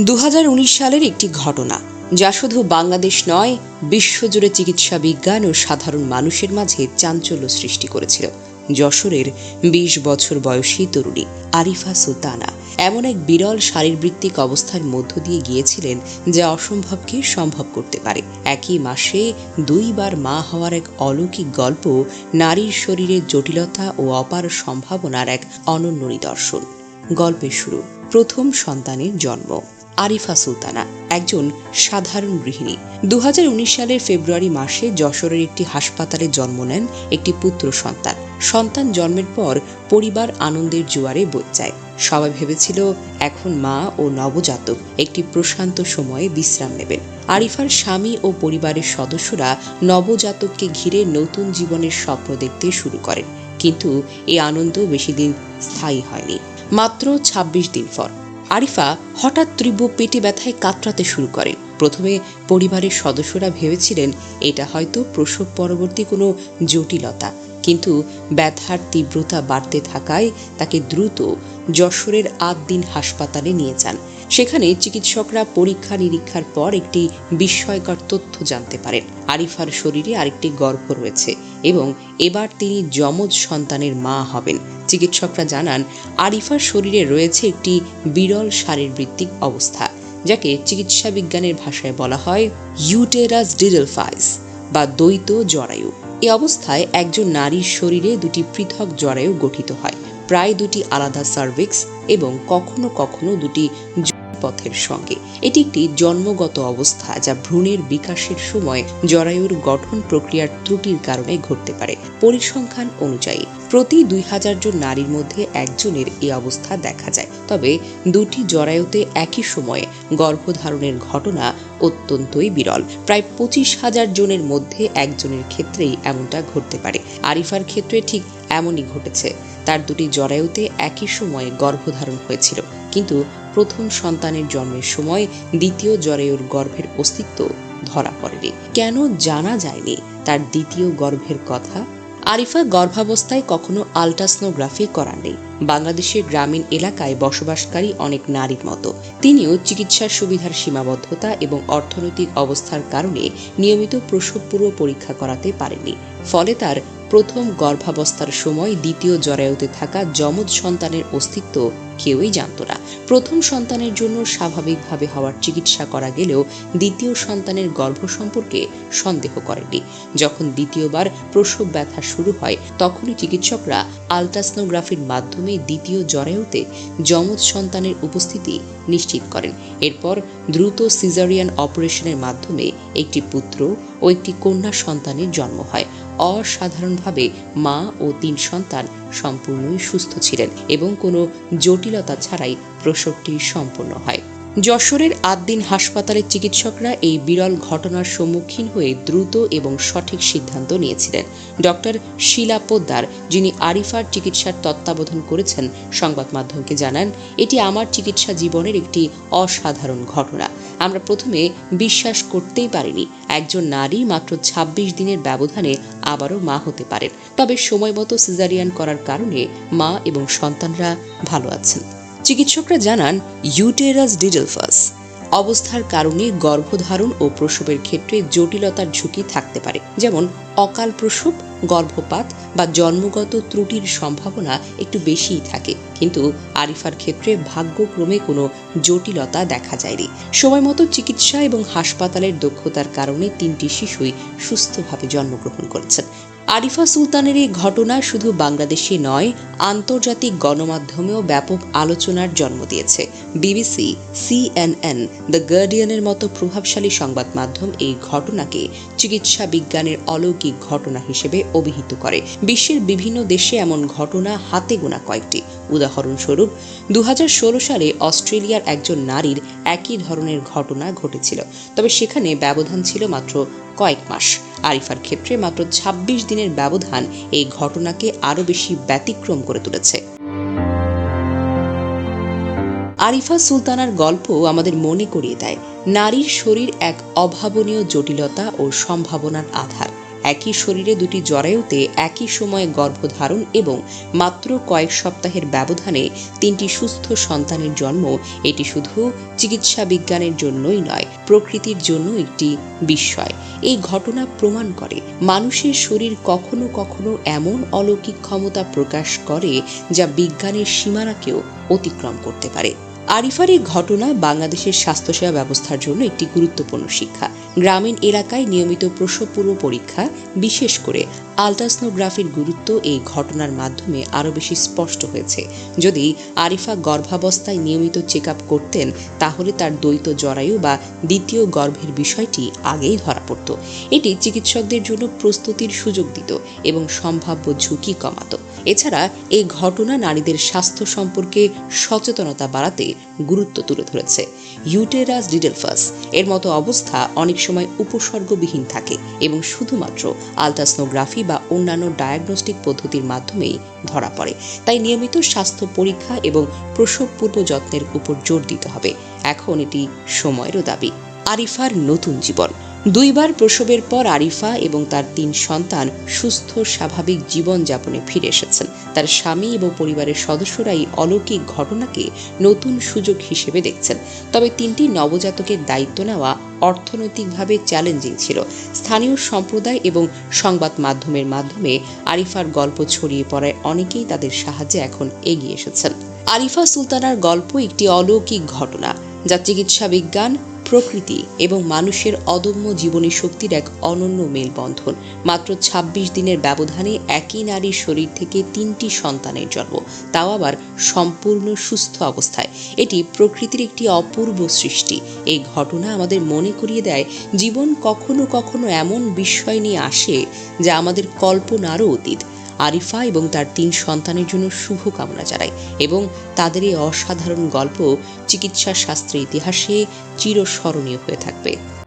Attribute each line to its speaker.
Speaker 1: দু হাজার উনিশ সালের একটি ঘটনা, যা শুধু বাংলাদেশ নয়, বিশ্বজুড়ে চিকিৎসা বিজ্ঞান ও সাধারণ মানুষের মাঝে চাঞ্চল্য সৃষ্টি করেছিল। যশোরের বিশ বছর বয়সী তরুণী আরিফা সুলতানা এমন এক বিরল শারীরবৃত্তিক অবস্থার মধ্য দিয়ে গিয়েছিলেন যা অসম্ভবকে সম্ভব করতে পারে। একই মাসে দুইবার মা হওয়ার এক অলৌকিক গল্প নারীর শরীরের জটিলতা ও অপার সম্ভাবনার এক অনন্য নিদর্শন। গল্পের শুরু, প্রথম সন্তানের জন্ম। আরিফা সুলতানা, একজন সাধারণ গৃহিণী। দু সালের ফেব্রুয়ারি মাসে যশোরের একটি হাসপাতালে জন্ম নেন একটি পুত্র সন্তান। সন্তান জন্মের পর পরিবার আনন্দের জোয়ারে বই যায়। সবাই ভেবেছিল, এখন মা ও নবজাতক একটি প্রশান্ত সময়ে বিশ্রাম নেবেন। আরিফার স্বামী ও পরিবারের সদস্যরা নবজাতককে ঘিরে নতুন জীবনের স্বপ্ন দেখতে শুরু করেন। কিন্তু এই আনন্দ বেশি দিন স্থায়ী হয়নি। মাত্র ২৬ দিন পর আরিফা হঠাৎ তীব্র পেটে ব্যথায় কাতরাতে শুরু করে। প্রথমে পরিবারের সদস্যরা ভেবেছিলেন এটা হয়তো প্রসব পরবর্তী কোনো জটিলতা। কিন্তু ব্যথার তীব্রতা বাড়তে থাকায় তাকে দ্রুত যশোরের আট দিন হাসপাতালে নিয়ে যান। সেখানে চিকিৎসকরা পরীক্ষা নিরীক্ষার পর একটি বিস্ময়কর তথ্য জানতে পারেন। আরিফার শরীরে আরেকটি গর্ভ রয়েছে এবং এবার তিনি যমজ সন্তানের মা হবেন। চিকিৎসকরা জানান, আরিফার শরীরে রয়েছে একটি বিরল শারীরবৃত্তিক অবস্থা, যাকে চিকিৎসা বিজ্ঞানের ভাষায় বলা হয় ইউটেরাস ডিডেলফাইস বা দ্বৈত জরায়ু। এ অবস্থায় একজন নারীর শরীরে দুটি পৃথক জরায়ু গঠিত হয়। প্রায় দুটি আলাদা সার্ভিক্স এবং কখনো কখনো দুটি পথের সঙ্গে। এটি একটি জন্মগত অবস্থা যা ভ্রূণের বিকাশের সময় জরায়ুর গঠন প্রক্রিয়ার ত্রুটির কারণে ঘটতে পারে। পরিসংখ্যান অনুযায়ী, প্রতি দুই হাজার জন নারীর মধ্যে একজনের এই অবস্থা দেখা যায়। তবে দুটি জরায়ুতে একই সময়ে গর্ভধারণের ঘটনা অত্যন্তই বিরল। প্রায় পঁচিশ হাজার জনের মধ্যে একজনের ক্ষেত্রেই এমনটা ঘটতে পারে। আরিফার ক্ষেত্রে ঠিক এমনই ঘটেছে। তার দুটি জরায়ুতে একই সময়ে গর্ভধারণ হয়েছিল। কিন্তু প্রথম সন্তানের জন্মের সময় দ্বিতীয় জরায়ুর গর্ভের অস্তিত্ব ধরা পড়েনি। কেন জানা যায়নি তার দ্বিতীয় গর্ভের কথা? আরিফা গর্ভাবস্থায় কখনো আলট্রাসনোগ্রাফি করার নেই। বাংলাদেশের গ্রামীণ এলাকায় বসবাসকারী অনেক নারীর মতো। তিনিও চিকিৎসার সুবিধার সীমাবদ্ধতা এবং অর্থনৈতিক অবস্থার কারণে নিয়মিত প্রসব পূর্ব পরীক্ষা করাতে পারেননি। ফলে তার প্রথম গর্ভাবস্থার সময় দ্বিতীয় জরায়ুতে থাকা যমজ সন্তানের অস্তিত্ব কেউই জানত না। প্রথম সন্তানের জন্য স্বাভাবিকভাবে হওয়ার চিকিৎসা করা গেলেও দ্বিতীয় সন্তানের গর্ভ সম্পর্কে সন্দেহ করেননি। যখন দ্বিতীয়বার প্রসব ব্যথা শুরু হয়, তখনই চিকিৎসকরা আলট্রাসনোগ্রাফির মাধ্যমে দ্বিতীয় জরায়ুতে যমজ সন্তানের উপস্থিতি নিশ্চিত করেন। এরপর দ্রুত সিজারিয়ান অপারেশনের মাধ্যমে একটি পুত্র ও একটি কন্যা সন্তানের জন্ম হয়। অসাধারণভাবে মা ও তিন সন্তান সম্পূর্ণই সুস্থ ছিলেন এবং কোনো জটিলতা ছাড়াই প্রসবটি সম্পূর্ণ হয়। যশোরের আটদিন হাসপাতালের চিকিৎসকরা এই বিরল ঘটনার সম্মুখীন হয়ে দ্রুত এবং সঠিক সিদ্ধান্ত নিয়েছিলেন। ডক্টর শিলা পোদ্দার, যিনি আরিফার চিকিৎসার তত্ত্বাবধান করেছেন, সংবাদ মাধ্যমকে জানান, এটি আমার চিকিৎসা জীবনের একটি অসাধারণ ঘটনা। আমরা প্রথমে বিশ্বাস করতেই পারিনি। একজন নারী মাত্র ২৬ দিনের ব্যবধানে আবারও মা হতে পারেন। তবে সময় মতো সিজারিয়ান করার কারণে মা এবং সন্তানরা ভালো আছেন। চিকিৎসকরা জানান, ইউটেরাস ডিডেলফাস অবস্থার কারণে গর্ভধারণ ও প্রসবের ক্ষেত্রে জটিলতার ঝুঁকি থাকতে পারে। যেমন, অকাল প্রসব, গর্ভপাত বা জন্মগত ত্রুটির সম্ভাবনা একটু বেশিই থাকে। কিন্তু আরিফার ক্ষেত্রে ভাগ্যক্রমে কোনো জটিলতা দেখা যায়নি। সময় মতো চিকিৎসা এবং হাসপাতালের দক্ষতার কারণে তিনটি শিশুই সুস্থভাবে জন্মগ্রহণ করেছেন। আরিফা সুলতানের এই ঘটনা শুধু বাংলাদেশে নয়, আন্তর্জাতিক গণমাধ্যমেও ব্যাপক আলোচনার জন্ম দিয়েছে। বিবিসি, সিএনএন, দ্য গার্ডিয়ানের মতো প্রভাবশালী সংবাদ মাধ্যম এই ঘটনাকে চিকিৎসা বিজ্ঞানের অলৌকিক ঘটনা হিসেবে অভিহিত করে। বিশ্বের বিভিন্ন দেশে এমন ঘটনা হাতে গোনা কয়েকটি। উদাহরণস্বরূপ দু হাজার ষোলো সালে অস্ট্রেলিয়ার একজন নারীর একই ধরনের ঘটনা ঘটেছিল, তবে সেখানে ব্যবধান ছিল মাত্র কয়েক মাস। আরিফার ক্ষেত্রে মাত্র ২৬ দিনের ব্যবধান এই ঘটনাকে আরও বেশি ব্যতিক্রম করে তুলেছে। আরিফা সুলতানার গল্প আমাদের মনে করিয়ে দেয়। নারীর শরীর এক অভাবনীয় জটিলতা ও সম্ভাবনার আধার। একই শরীরে দুটি জরায়ুতে একই সময়ে গর্ভধারণ এবং মাত্র কয়েক সপ্তাহের ব্যবধানে তিনটি সুস্থ সন্তানের জন্ম, এটি শুধু চিকিৎসা বিজ্ঞানের জন্যই নয়, প্রকৃতির জন্য একটি বিস্ময়। এই ঘটনা প্রমাণ করে মানুষের শরীর কখনো কখনো এমন অলৌকিক ক্ষমতা প্রকাশ করে যা বিজ্ঞানের সীমানাকেও অতিক্রম করতে পারে। আরিফার এই ঘটনা বাংলাদেশের স্বাস্থ্যসেবা ব্যবস্থার জন্য একটি গুরুত্বপূর্ণ শিক্ষা। গ্রামীণ এলাকায় নিয়মিত প্রসব পূর্ব পরীক্ষা, বিশেষ করে আলট্রাসনোগ্রাফির গুরুত্ব এই ঘটনার মাধ্যমে আরও বেশি স্পষ্ট হয়েছে। যদি আরিফা গর্ভাবস্থায় নিয়মিত চেক করতেন, তাহলে তার দ্বৈত জরায়ু বা দ্বিতীয় গর্ভের বিষয়টি আগেই ধরা পড়ত। এটি চিকিৎসকদের জন্য প্রস্তুতির সুযোগ দিত এবং সম্ভাব্য ঝুঁকি কমাতো। এছাড়া এই ঘটনা নারীদের স্বাস্থ্য সম্পর্কে সচেতনতা বাড়াতে গুরুত্ব তুলে ধরেছে। ইউটেরাস ডিডেলফাস এর মতো অবস্থা অনেক সময় উপসর্গবিহীন থাকে এবং শুধুমাত্র আলট্রাসনোগ্রাফি বা অন্যান্য ডায়াগনস্টিক পদ্ধতির মাধ্যমেই ধরা পড়ে। তাই নিয়মিত স্বাস্থ্য পরীক্ষা এবং প্রসব পূর্ব যত্নের উপর জোর দিতে হবে। এখন এটি সময়েরও দাবি। আরিফার নতুন জীবন। দুইবার প্রসবের পর আরিফা এবং তার তিন সন্তান সুস্থ, স্বাভাবিক জীবন যাপনে ফিরে এসেছেন। তার স্বামী এবং পরিবারের সদস্যরা এই অলৌকিক ঘটনাকে নতুন সুযোগ হিসেবে দেখছেন। তবে তিনটি নবজাতকের দায়িত্ব নেওয়া অর্থনৈতিকভাবে চ্যালেঞ্জিং ছিল। স্থানীয় সম্প্রদায় এবং সংবাদ মাধ্যমের মাধ্যমে আরিফার গল্প ছড়িয়ে পড়ায় অনেকেই তাদের সাহায্যে এখন এগিয়ে এসেছেন। আরিফা সুলতানার গল্প একটি অলৌকিক ঘটনা, যা চিকিৎসা বিজ্ঞান প্রকৃতি এবং মানুষের অদম্য জীবনী শক্তির এক অনন্য মেলবন্ধন। মাত্র ২৬ দিনের ব্যবধানে একই নারীর শরীর থেকে তিনটি সন্তানের জন্ম। তাও আবার সম্পূর্ণ সুস্থ অবস্থায়। এটি প্রকৃতির একটি অপূর্ব সৃষ্টি। এই ঘটনা আমাদের মনে করিয়ে দেয়, জীবন কখনো কখনো এমন বিস্ময় নিয়ে আসে যা আমাদের কল্পনারও অতীত। আরিফা এবং তার তিন সন্তানের জন্য শুভকামনা জানাই এবং তাদের এই অসাধারণ গল্প চিকিৎসা শাস্ত্রের ইতিহাসে চিরস্মরণীয় হয়ে থাকবে।